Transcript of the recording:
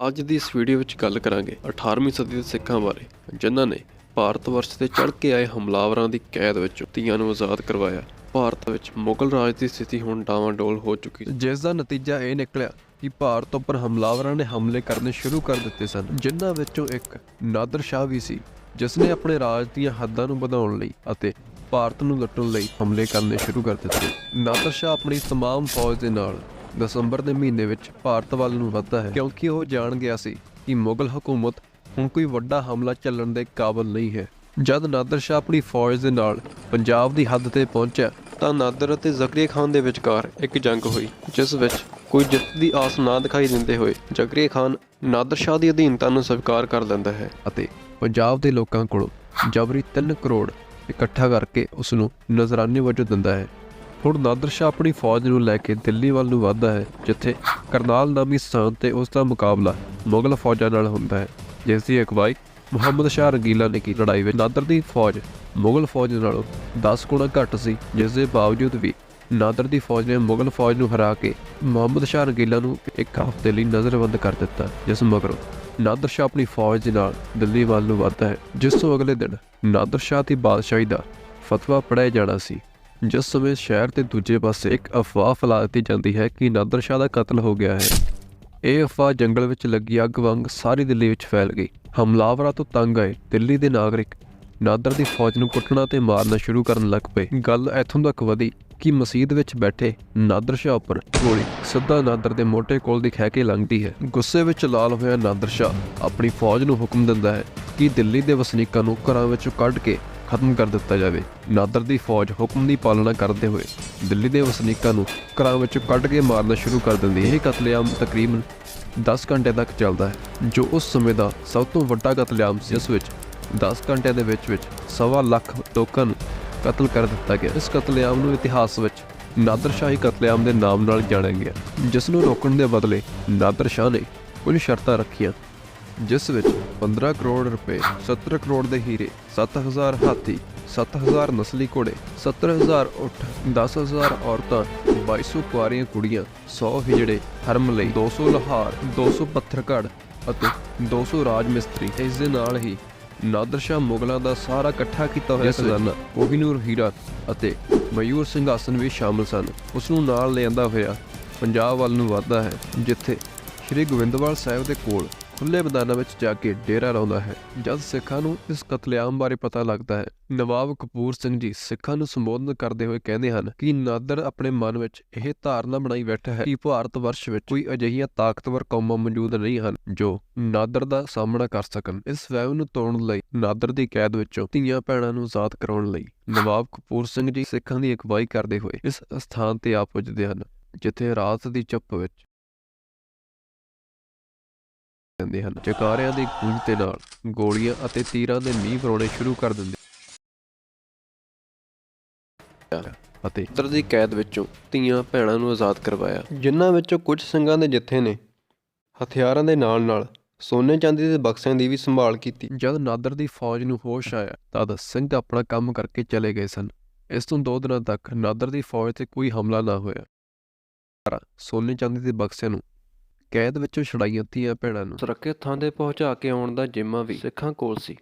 ਅੱਜ ਦੀ ਇਸ ਵੀਡੀਓ ਵਿੱਚ ਗੱਲ ਕਰਾਂਗੇ 18ਵੀਂ ਸਦੀ ਦੇ ਸਿੱਖਾਂ ਬਾਰੇ ਜਿਨ੍ਹਾਂ ਨੇ ਭਾਰਤ ਵਰਸ਼ ਤੇ ਚੜ੍ਹ ਕੇ ਆਏ ਹਮਲਾਵਰਾਂ ਦੀ ਕੈਦ ਵਿੱਚੋਂ ਧੀਆਂ ਨੂੰ ਆਜ਼ਾਦ ਕਰਵਾਇਆ ਭਾਰਤ ਵਿੱਚ ਮੁਗਲ ਰਾਜ ਦੀ ਸਥਿਤੀ ਹੁਣ ਡਾਵਾਂਡੋਲ ਹੋ ਚੁੱਕੀ ਸੀ ਜਿਸ ਦਾ ਨਤੀਜਾ ਇਹ ਨਿਕਲਿਆ ਕਿ ਭਾਰਤ ਉੱਪਰ ਹਮਲਾਵਰਾਂ ਨੇ ਹਮਲੇ ਕਰਨੇ ਸ਼ੁਰੂ ਕਰ ਦਿੱਤੇ ਸਨ ਜਿਨ੍ਹਾਂ ਵਿੱਚੋਂ ਇੱਕ ਨਾਦਰ ਸ਼ਾਹ ਵੀ ਸੀ ਜਿਸ ਨੇ ਆਪਣੇ ਰਾਜ ਦੀਆਂ ਹੱਦਾਂ ਨੂੰ ਵਧਾਉਣ ਲਈ ਅਤੇ ਭਾਰਤ ਨੂੰ ਲੁੱਟਣ ਲਈ ਹਮਲੇ ਕਰਨੇ ਸ਼ੁਰੂ ਕਰ ਦਿੱਤੇ ਨਾਦਰ ਸ਼ਾਹ ਆਪਣੀ तमाम ਫੌਜ ਦੇ ਨਾਲ ਦਸੰਬਰ ਦੇ ਮਹੀਨੇ ਵਿੱਚ ਭਾਰਤ ਵੱਲ ਨੂੰ ਵੱਧਦਾ ਹੈ, ਕਿਉਂਕਿ ਉਹ ਜਾਣ ਗਿਆ ਸੀ ਕਿ ਮੁਗਲ ਹਕੂਮਤ ਹੁਣ ਕੋਈ ਵੱਡਾ ਹਮਲਾ ਚੱਲਣ ਦੇ ਕਾਬਲ ਨਹੀਂ ਹੈ। ਜਦ ਨਾਦਰ ਸ਼ਾਹ ਆਪਣੀ ਫੌਜ ਦੇ ਨਾਲ ਪੰਜਾਬ ਦੀ ਹੱਦ ਤੇ ਪਹੁੰਚਿਆ, ਤਾਂ ਨਾਦਰ ਅਤੇ ਜ਼ਕਰੀਆ ਖਾਨ ਦੇ ਵਿਚਕਾਰ ਇੱਕ ਜੰਗ ਹੋਈ, ਜਿਸ ਵਿੱਚ ਕੋਈ ਜਿੱਤ ਦੀ ਆਸ ਨਾ ਦਿਖਾਈ ਦਿੰਦੇ ਹੋਏ ਜ਼ਕਰੀਆ ਖਾਨ ਨਾਦਰ ਸ਼ਾਹ ਦੀ ਅਧੀਨਤਾ ਨੂੰ ਸਵੀਕਾਰ ਕਰ ਲੈਂਦਾ ਹੈ ਅਤੇ ਪੰਜਾਬ ਦੇ ਲੋਕਾਂ ਕੋਲੋਂ ਜਬਰੀ 3 ਕਰੋੜ ਇਕੱਠਾ ਕਰਕੇ ਉਸ ਨੂੰ ਨਜ਼ਰਾਨੇ ਵਜੋਂ ਦਿੰਦਾ ਹੈ। ਹੁਣ ਨਾਦਰ ਸ਼ਾਹ ਆਪਣੀ ਫੌਜ ਨੂੰ ਲੈ ਕੇ ਦਿੱਲੀ ਵੱਲ ਨੂੰ ਵਧਦਾ ਹੈ, ਜਿੱਥੇ ਕਰਨਾਲ ਨਾਮੀ ਸਥਾਨ ਤੇ ਉਸ ਦਾ ਮੁਕਾਬਲਾ ਮੁਗਲ ਫੌਜਾਂ ਨਾਲ ਹੁੰਦਾ ਹੈ। ਜਿਸ ਦੀ ਅਗਵਾਈ ਮੁਹੰਮਦ ਸ਼ਾਹ ਰੰਗੀਲਾ ਨੇ ਕੀਤੀ। ਲੜਾਈ ਵਿੱਚ ਨਾਦਰ ਦੀ ਫੌਜ ਮੁਗਲ ਫੌਜ ਨਾਲੋਂ 10 ਗੁਣਾ ਘੱਟ ਸੀ, ਜਿਸ ਦੇ ਬਾਵਜੂਦ ਵੀ ਨਾਦਰ ਦੀ ਫੌਜ ਨੇ ਮੁਗਲ ਫੌਜ ਨੂੰ ਹਰਾ ਕੇ ਮੁਹੰਮਦ ਸ਼ਾਹ ਰੰਗੀਲਾ ਨੂੰ ਇੱਕ ਹਫ਼ਤੇ ਲਈ ਨਜ਼ਰਬੰਦ ਕਰ ਦਿੱਤਾ, ਜਿਸ ਮਗਰੋਂ ਨਾਦਰ ਸ਼ਾਹ ਆਪਣੀ ਫੌਜ ਦੇ ਨਾਲ ਦਿੱਲੀ ਵੱਲ ਨੂੰ ਵਧਦਾ ਹੈ, ਜਿਸ ਤੋਂ ਅਗਲੇ ਦਿਨ ਨਾਦਰ ਸ਼ਾਹ ਦੀ ਬਾਦਸ਼ਾਹੀ ਦਾ ਫਤਵਾ ਪੜਿਆ ਜਾਣਾ ਸੀ। ਜਿਸ ਸਮੇਂ ਸ਼ਹਿਰ ਦੇ ਦੂਜੇ ਪਾਸੇ ਇੱਕ ਅਫਵਾਹ ਫੈਲਾ ਦਿੱਤੀ ਜਾਂਦੀ ਹੈ ਕਿ ਨਾਦਰ ਸ਼ਾਹ ਦਾ ਕਤਲ ਹੋ ਗਿਆ ਹੈ। ਇਹ ਅਫਵਾਹ ਜੰਗਲ ਵਿੱਚ ਲੱਗੀ ਅੱਗ ਵਾਂਗ ਸਾਰੀ ਦਿੱਲੀ ਵਿੱਚ ਫੈਲ ਗਈ। ਹਮਲਾਵਰਾਂ ਤੋਂ ਤੰਗ ਆਏ ਦਿੱਲੀ ਦੇ ਨਾਗਰਿਕ। ਨਾਦਰ ਦੀ ਫੌਜ ਨੂੰ ਕੁੱਟਣਾ ਤੇ ਮਾਰਨਾ ਸ਼ੁਰੂ ਕਰਨ ਲੱਗ ਪਏ। ਗੱਲ ਇੱਥੋਂ ਤੱਕ ਵਧੀ ਕਿ ਮਸਜਿਦ ਵਿੱਚ ਬੈਠੇ ਨਾਦਰ ਸ਼ਾਹ ਉੱਪਰ ਗੋਲੀ ਸਿੱਧਾ ਨਾਦਰ ਦੇ ਮੋਟੇ ਕੋਲ ਦੀ ਖਹਿ ਕੇ ਲੰਘਦੀ ਹੈ। ਗੁੱਸੇ ਵਿੱਚ ਲਾਲ ਹੋਇਆ ਨਾਦਰ ਸ਼ਾਹ ਆਪਣੀ ਫੌਜ ਨੂੰ ਹੁਕਮ ਦਿੰਦਾ ਹੈ ਕਿ ਦਿੱਲੀ ਦੇ ਵਸਨੀਕਾਂ ਨੂੰ ਘਰਾਂ ਵਿੱਚੋਂ ਕੱਢ ਕੇ ਖਤਮ ਕਰ ਦਿੱਤਾ ਜਾਵੇ। ਨਾਦਰ ਦੀ ਫੌਜ ਹੁਕਮ ਦੀ ਪਾਲਣਾ ਕਰਦੇ ਹੋਏ ਦਿੱਲੀ ਦੇ ਵਸਨੀਕਾਂ ਨੂੰ ਘਰਾਂ ਵਿੱਚੋਂ ਕੱਢ ਕੇ ਮਾਰਨਾ ਸ਼ੁਰੂ ਕਰ ਦਿੰਦੀ ਹੈ। ਇਹ ਕਤਲੇਆਮ ਤਕਰੀਬਨ 10 ਘੰਟੇ ਤੱਕ ਚੱਲਦਾ ਹੈ, ਜੋ ਉਸ ਸਮੇਂ ਦਾ ਸਭ ਤੋਂ ਵੱਡਾ ਕਤਲੇਆਮ ਸੀ। ਇਸ ਵਿੱਚ 10 ਘੰਟਿਆਂ ਦੇ ਵਿੱਚ ਵਿੱਚ ਸਵਾ ਲੱਖ ਲੋਕਾਂ ਨੂੰ ਕਤਲ ਕਰ ਦਿੱਤਾ ਗਿਆ। ਇਸ ਕਤਲੇਆਮ ਨੂੰ ਇਤਿਹਾਸ ਵਿੱਚ ਨਾਦਰ ਸ਼ਾਹੀ ਕਤਲੇਆਮ ਦੇ ਨਾਮ ਨਾਲ ਜਾਣਿਆ ਗਿਆ। ਜਿਸ ਨੂੰ ਰੋਕਣ ਦੇ ਬਦਲੇ ਨਾਦਰ ਸ਼ਾਹ ਨੇ ਕੁਝ ਸ਼ਰਤਾਂ ਰੱਖੀਆਂ ਜਿਸ ਵਿੱਚ 15 ਕਰੋੜ ਰੁਪਏ 70 ਕਰੋੜ ਦੇ ਹੀਰੇ 7000 ਹਾਥੀ 7000 ਨਸਲੀ ਘੋੜੇ 70000 ਊਠ 10000 ਔਰਤਾਂ 2200 ਕੁਆਰੀਆਂ ਕੁੜੀਆਂ 100 ਹਿਜੜੇ ਹਰਮ ਲਈ 200 ਲੋਹਾਰ 200 ਪੱਥਰ ਘੜ ਅਤੇ 200 ਰਾਜ ਮਿਸਤਰੀ। ਇਸ ਦੇ ਨਾਲ ਹੀ ਨਾਦਰ ਸ਼ਾਹ ਮੁਗਲਾਂ ਦਾ ਸਾਰਾ ਇਕੱਠਾ ਕੀਤਾ ਹੋਇਆ ਖਜ਼ਾਨਾ ਕੋਹਿਨੂਰ ਹੀਰਾ ਅਤੇ ਮਯੂਰ ਸਿੰਘਾਸਨ ਵੀ ਸ਼ਾਮਲ ਸਨ। ਉਸ ਨੂੰ ਨਾਲ ਲਿਆਂਦਾ ਹੋਇਆ ਪੰਜਾਬ ਵੱਲ ਨੂੰ ਵਧਦਾ ਹੈ ਜਿੱਥੇ ਸ਼੍ਰੀ ਗੋਬਿੰਦਵਾਲ ਸਾਹਿਬ ਦੇ ਕੋਲ ਖੁੱਲੇ ਮੈਦਾਨਾਂ ਵਿੱਚ ਜਾ ਕੇ ਡੇਰਾ ਲਾਉਂਦਾ ਹੈ। ਜਦ ਸਿੱਖਾਂ ਨੂੰ ਇਸ ਕਤਲੇਆਮ ਬਾਰੇ ਪਤਾ ਲੱਗਦਾ ਹੈ, ਨਵਾਬ ਕਪੂਰ ਸਿੰਘ ਜੀ ਸਿੱਖਾਂ ਨੂੰ ਸੰਬੋਧਨ ਕਰਦੇ ਹੋਏ ਕਹਿੰਦੇ ਹਨ ਕਿ ਨਾਦਰ ਆਪਣੇ ਮਨ ਵਿੱਚ ਇਹ ਧਾਰਨਾ ਬਣਾਈ ਬੈਠਾ ਹੈ ਕਿ ਭਾਰਤ ਵਰਸ਼ ਵਿੱਚ ਕੋਈ ਅਜਿਹੀਆਂ ਤਾਕਤਵਰ ਕੌਮਾਂ ਮੌਜੂਦ ਨਹੀਂ ਹਨ ਜੋ ਨਾਦਰ ਦਾ ਸਾਹਮਣਾ ਕਰ ਸਕਣ। ਇਸ ਵਹਿਮ ਨੂੰ ਤੋੜਨ ਲਈ ਨਾਦਰ ਦੀ ਕੈਦ ਵਿੱਚੋਂ ਧੀਆਂ ਭੈਣਾਂ ਨੂੰ ਆਜ਼ਾਦ ਕਰਾਉਣ ਲਈ ਨਵਾਬ ਕਪੂਰ ਸਿੰਘ ਜੀ ਸਿੱਖਾਂ ਦੀ ਅਗਵਾਈ ਕਰਦੇ ਹੋਏ ਇਸ ਸਥਾਨ ਤੇ ਆ ਪੁੱਜਦੇ ਹਨ, ਜਿੱਥੇ ਰਾਤ ਦੀ ਚੁੱਪ ਵਿੱਚ ਦਿੰਦੇ ਹਨ। ਜਕਾਰਿਆਂ ਦੀ ਗੂੰਜ ਦੇ ਨਾਲ ਗੋਲੀਆਂ ਅਤੇ ਤੀਰਾਂ ਦੇ ਮੀਂਹ ਵਰਾਉਣੇ ਸ਼ੁਰੂ ਕਰ ਦਿੰਦੇ ਅਤੇ ਤਰ ਦੀ ਕੈਦ ਵਿੱਚੋਂ ਧੀਆਂ ਭੈਣਾਂ ਨੂੰ ਆਜ਼ਾਦ ਕਰਵਾਇਆ। ਜਿਨ੍ਹਾਂ ਵਿੱਚੋਂ ਕੁਝ ਸਿੰਘਾਂ ਦੇ ਜੱਥੇ ਨੇ ਹਥਿਆਰਾਂ ਦੇ ਨਾਲ-ਨਾਲ ਸੋਨੇ ਚਾਂਦੀ ਦੇ ਬਕਸਿਆਂ ਦੀ ਵੀ ਸੰਭਾਲ ਕੀਤੀ। ਜਦ ਨਾਦਰ ਦੀ ਫੌਜ ਨੂੰ ਹੋਸ਼ ਆਇਆ ਤਦ ਸਿੰਘ ਆਪਣਾ ਕੰਮ ਕਰਕੇ ਚਲੇ ਗਏ ਸਨ। ਇਸ ਤੋਂ ਦੋ ਦਿਨਾਂ ਤੱਕ ਨਾਦਰ ਦੀ ਫੌਜ ਤੇ ਕੋਈ ਹਮਲਾ ਨਾ ਹੋਇਆ। ਸੋਨੇ ਚਾਂਦੀ ਦੇ ਬਕਸਿਆਂ ਨੂੰ ਕੈਦ ਵਿੱਚੋਂ ਛੜਾਈਆਂ ਧੀਆਂ ਭੈਣਾਂ ਨੂੰ। ਸੁਰੱਖਿਅਤ ਥਾਂ ਤੇ ਪਹੁੰਚਾ ਕੇ ਆਉਣ ਦਾ ਜਿੰਮਾ ਵੀ ਸਿੱਖਾਂ ਕੋਲ ਸੀ।